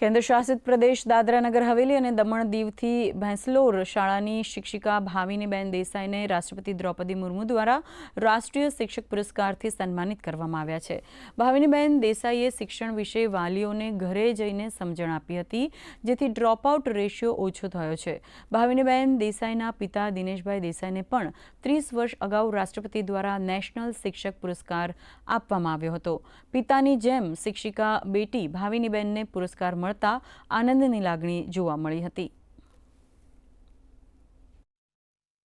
કેન્દ્ર શાસિત પ્રદેશ દાદરાનગર હવેલી અને દમણ દીવથી ભેંસલોર શાળાની શિક્ષિકા ભાવિનીબેન દેસાઈને રાષ્ટ્રપતિ દ્રૌપદી મુર્મુ દ્વારા રાષ્ટ્રીય શિક્ષક પુરસ્કારથી સન્માનિત કરવામાં આવ્યા છે. ભાવિનીબેન દેસાઈએ શિક્ષણ વિશે વાલીઓને ઘરે જઈને સમજણ આપી હતી, જેથી ડ્રોપઆઉટ રેશિયો ઓછો થયો છે. ભાવિનીબેન દેસાઈના પિતા દિનેશભાઈ દેસાઈને પણ ત્રીસ વર્ષ અગાઉ રાષ્ટ્રપતિ દ્વારા નેશનલ શિક્ષક પુરસ્કાર આપવામાં આવ્યો હતો. પિતાની જેમ શિક્ષિકા બેટી ભાવિનીબેનને પુરસ્કાર મળતા આનંદની લાગણી જોવા મળી હતી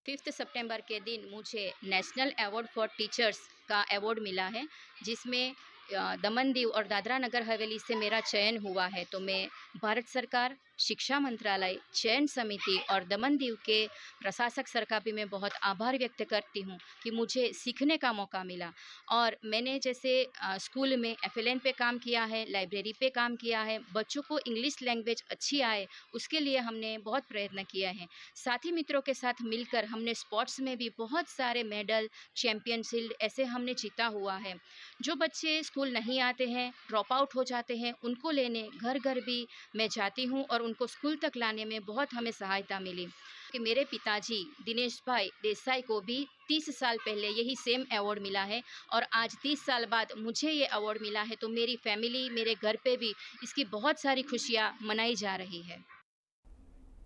फिफ्थ सितंबर के दिन मुझे नेशनल अवार्ड फॉर टीचर्स का अवार्ड मिला है जिसमें अ, दमन दीव और दादरा नगर हवेली से मेरा चयन हुआ है तो मैं भारत सरकार, शिक्षा मंत्रालय, चयन समिति और दमन दीव के प्रशासक सर का भी मैं बहुत आभार व्यक्त करती हूँ कि मुझे सीखने का मौका मिला। और मैंने जैसे स्कूल में एफ़ पे काम किया है, लाइब्रेरी पे काम किया है, बच्चों को इंग्लिश लैंग्वेज अच्छी आए, उसके लिए हमने बहुत प्रयत्न किया है। साथी मित्रों के साथ मिलकर हमने स्पोर्ट्स में भी बहुत सारे मेडल चैंपियन शील्ड ऐसे हमने जीता हुआ है। जो बच्चे स्कूल नहीं आते हैं ड्रॉप आउट हो जाते हैं, उनको लेने घर घर भी मैं जाती हूँ और उनको स्कूल तक लाने में बहुत हमें सहायता मिली। कि मेरे पिताजी दिनेश भाई देसाई को भी तीस साल पहले यही सेम अवार्ड मिला है और आज तीस साल बाद मुझे ये अवार्ड मिला है तो मेरी फैमिली मेरे घर पे भी इसकी बहुत सारी खुशियाँ मनाई जा रही है।